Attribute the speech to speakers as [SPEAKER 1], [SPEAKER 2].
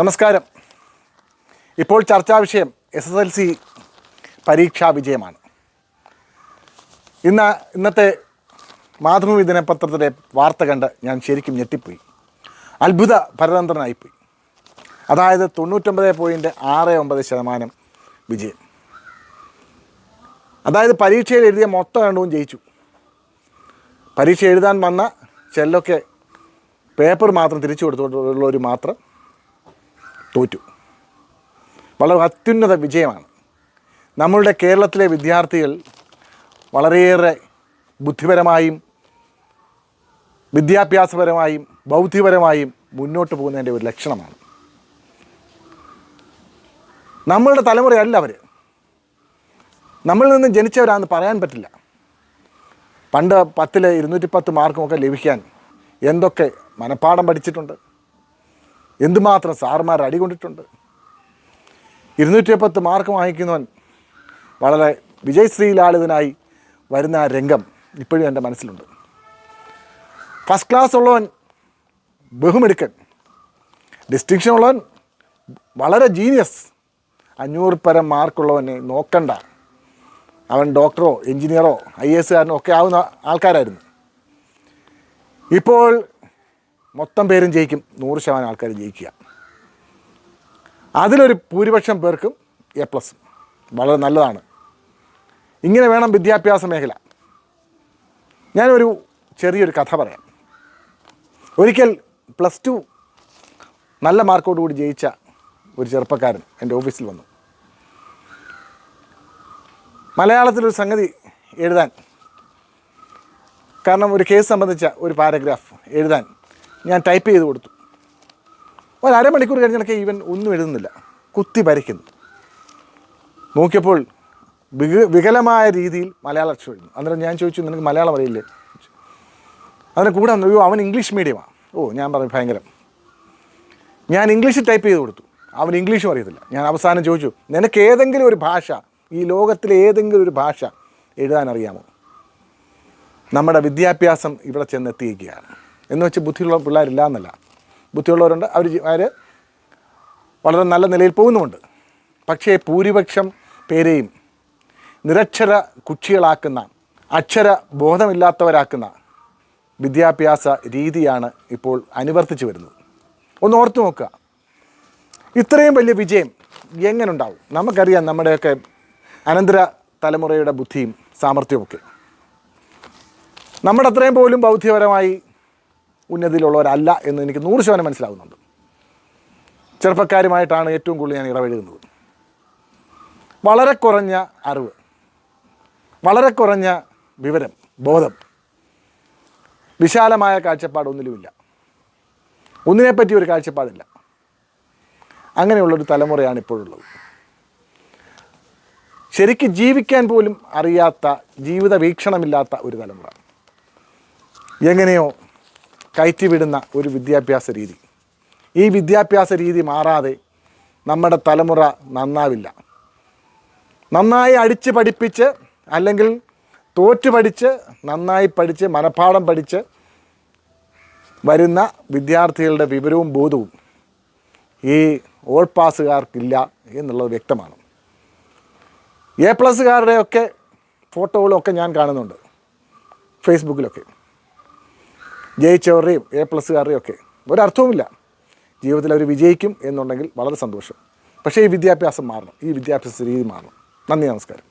[SPEAKER 1] നമസ്കാരം. ഇപ്പോൾ ചർച്ചാ വിഷയം എസ് എസ് എൽ സി പരീക്ഷാ വിജയമാണ്. ഇന്ന് ഇന്നത്തെ മാതൃഭൂമി ദിനപത്രത്തിലെ വാർത്ത കണ്ട് ഞാൻ ശരിക്കും ഞെട്ടിപ്പോയി. അത്ഭുത ഭരതന്ത്രനായിപ്പോയി അതായത് തൊണ്ണൂറ്റൊമ്പത് പോയിന്റ് ആറ് ഒമ്പത് ശതമാനം വിജയം. അതായത് പരീക്ഷയിൽ എഴുതിയ മൊത്തം എണ്ണവും ജയിച്ചു. പരീക്ഷ എഴുതാൻ വന്ന ചെല്ലൊക്കെ പേപ്പർ മാത്രം തിരിച്ചു കൊടുത്തുകൊണ്ടുള്ളവർ മാത്രം തോറ്റു. വളരെ അത്യുന്നത വിജയമാണ്. നമ്മളുടെ കേരളത്തിലെ വിദ്യാർത്ഥികൾ വളരെയേറെ ബുദ്ധിപരമായും വിദ്യാഭ്യാസപരമായും ബൗദ്ധികപരമായും മുന്നോട്ട് പോകുന്നതിന്റെ ഒരു ലക്ഷണമാണ്. നമ്മളുടെ തലമുറയല്ല അവർ നമ്മളിൽ നിന്ന് ജനിച്ചവരാണെന്ന് പറയാൻ പറ്റില്ല. പണ്ട് പത്തിൽ ഇരുന്നൂറ്റി പത്ത് മാർക്കുമൊക്കെ ലഭിക്കാൻ എന്തൊക്കെ മനഃപ്പാഠം പഠിച്ചിട്ടുണ്ട്. എന്തുമാത്രം സാറുമാർ അടികൊണ്ടിട്ടുണ്ട് ഇരുന്നൂറ്റി പത്ത് മാർക്ക് വാങ്ങിക്കുന്നവൻ വളരെ വിജയശ്രീലാളിതനായി വരുന്ന ആ രംഗം ഇപ്പോഴും എന്റെ മനസ്സിലുണ്ട്. ഫസ്റ്റ് ക്ലാസ് ഉള്ളവൻ ബഹുമെടുക്കൻ. ഡിസ്റ്റിങ്ഷൻ ഉള്ളവൻ വളരെ ജീനിയസ് അഞ്ഞൂറ് പരം മാർക്കുള്ളവനെ നോക്കണ്ട. അവൻ ഡോക്ടറോ എഞ്ചിനീയറോ ഐ എസ് കാരനോ ഒക്കെ ആവുന്ന ആൾക്കാരായിരുന്നു. ഇപ്പോൾ മൊത്തം പേരും ജയിക്കും. നൂറ് ശതമാനം ആൾക്കാർ ജയിക്കുക. അതിലൊരു ഭൂരിപക്ഷം പേർക്കും എ പ്ലസ് വളരെ നല്ലതാണ്. ഇങ്ങനെ വേണം വിദ്യാഭ്യാസ മേഖല. ഞാനൊരു ചെറിയൊരു കഥ പറയാം. ഒരിക്കൽ പ്ലസ് ടു നല്ല മാർക്കോടുകൂടി ജയിച്ച ഒരു ചെറുപ്പക്കാരൻ എന്റെ ഓഫീസിൽ വന്നു. മലയാളത്തിലൊരു സംഗതി എഴുതാൻ. കാരണം ഒരു കേസ് സംബന്ധിച്ച ഒരു പാരഗ്രാഫ് എഴുതാൻ ഞാൻ ടൈപ്പ് ചെയ്ത് കൊടുത്തു. ഒരു അരമണിക്കൂർ കഴിഞ്ഞിടയ്ക്ക് ഈവൻ ഒന്നും എഴുതുന്നില്ല. കുത്തി വരയ്ക്കുന്നു. നോക്കിയപ്പോൾ വിക വികലമായ രീതിയിൽ മലയാളം അക്ഷരം എഴുതുന്നു. അന്നേരം ഞാൻ ചോദിച്ചു നിനക്ക് മലയാളം അറിയില്ലേ? അതിന് കൂടെ അയ്യോ അവൻ ഇംഗ്ലീഷ് മീഡിയമാണ് ഓ ഞാൻ പറഞ്ഞു ഭയങ്കരം. ഞാൻ ഇംഗ്ലീഷ് ടൈപ്പ് ചെയ്ത് കൊടുത്തു. അവൻ ഇംഗ്ലീഷും അറിയത്തില്ല. ഞാൻ അവസാനം ചോദിച്ചു നിനക്ക് ഏതെങ്കിലും ഒരു ഭാഷ ഈ ലോകത്തിലെ ഏതെങ്കിലും ഒരു ഭാഷ എഴുതാൻ അറിയാമോ? നമ്മുടെ വിദ്യാഭ്യാസം ഇവിടെ ചെന്നെത്തിയിരിക്കുകയാണ്. എന്ന് വെച്ച് ബുദ്ധിയുള്ള പിള്ളേരില്ല എന്നല്ല. ബുദ്ധിയുള്ളവരുണ്ട്. അവർ അവർ വളരെ നല്ല നിലയിൽ പോകുന്നുമുണ്ട്. പക്ഷേ ഭൂരിപക്ഷം പേരെയും നിരക്ഷര കുക്ഷികളാക്കുന്ന അക്ഷര ബോധമില്ലാത്തവരാക്കുന്ന വിദ്യാഭ്യാസ രീതിയാണ് ഇപ്പോൾ അനുവർത്തിച്ചു വരുന്നത്. ഒന്ന് ഓർത്തു നോക്കുക. ഇത്രയും വലിയ വിജയം എങ്ങനെ ഉണ്ടാവും നമുക്കറിയാം നമ്മുടെയൊക്കെ അനന്തര തലമുറയുടെ ബുദ്ധിയും സാമർഥ്യവുമൊക്കെ. നമ്മുടെ അത്രയും പോലും ബൗദ്ധികപരമായി ഉന്നതിയിലുള്ളവരല്ല എന്ന് എനിക്ക് നൂറ് ശതമാനം മനസ്സിലാകുന്നുണ്ട് ചെറുപ്പക്കാരുമായിട്ടാണ് ഏറ്റവും കൂടുതൽ ഞാൻ ഇടപഴകുന്നത്. വളരെ കുറഞ്ഞ അറിവ് വളരെ കുറഞ്ഞ വിവരം ബോധം വിശാലമായ കാഴ്ചപ്പാട് ഒന്നിലുമില്ല. ഒന്നിനെപ്പറ്റി ഒരു കാഴ്ചപ്പാടില്ല. അങ്ങനെയുള്ളൊരു തലമുറയാണ് ഇപ്പോഴുള്ളത്. ശരിക്ക് ജീവിക്കാൻ പോലും അറിയാത്ത ജീവിത വീക്ഷണമില്ലാത്ത ഒരു തലമുറ. എങ്ങനെയോ കയറ്റിവിടുന്ന ഒരു വിദ്യാഭ്യാസ രീതി. ഈ വിദ്യാഭ്യാസ രീതി മാറാതെ നമ്മുടെ തലമുറ നന്നാവില്ല. നന്നായി അടിച്ച് പഠിപ്പിച്ച് അല്ലെങ്കിൽ തോറ്റു പഠിച്ച് നന്നായി പഠിച്ച് മനഃപ്പാഠം പഠിച്ച് വരുന്ന വിദ്യാർത്ഥികളുടെ വിവരവും ബോധവും ഈ ഓൾ പാസുകാർക്കില്ല എന്നുള്ളത് വ്യക്തമാണ്. എ പ്ലസ്സുകാരുടെയൊക്കെ ഫോട്ടോകളൊക്കെ ഞാൻ കാണുന്നുണ്ട്. ഫേസ്ബുക്കിലൊക്കെ. ജയിച്ചവരുടെയും എ പ്ലസ്സുകാരുടെയും ഒക്കെ ഒരർത്ഥവുമില്ല. ജീവിതത്തിൽ അവർ വിജയിക്കും എന്നുണ്ടെങ്കിൽ വളരെ സന്തോഷം. പക്ഷേ ഈ വിദ്യാഭ്യാസം മാറണം. ഈ വിദ്യാഭ്യാസ രീതി മാറണം. നന്ദി നമസ്കാരം.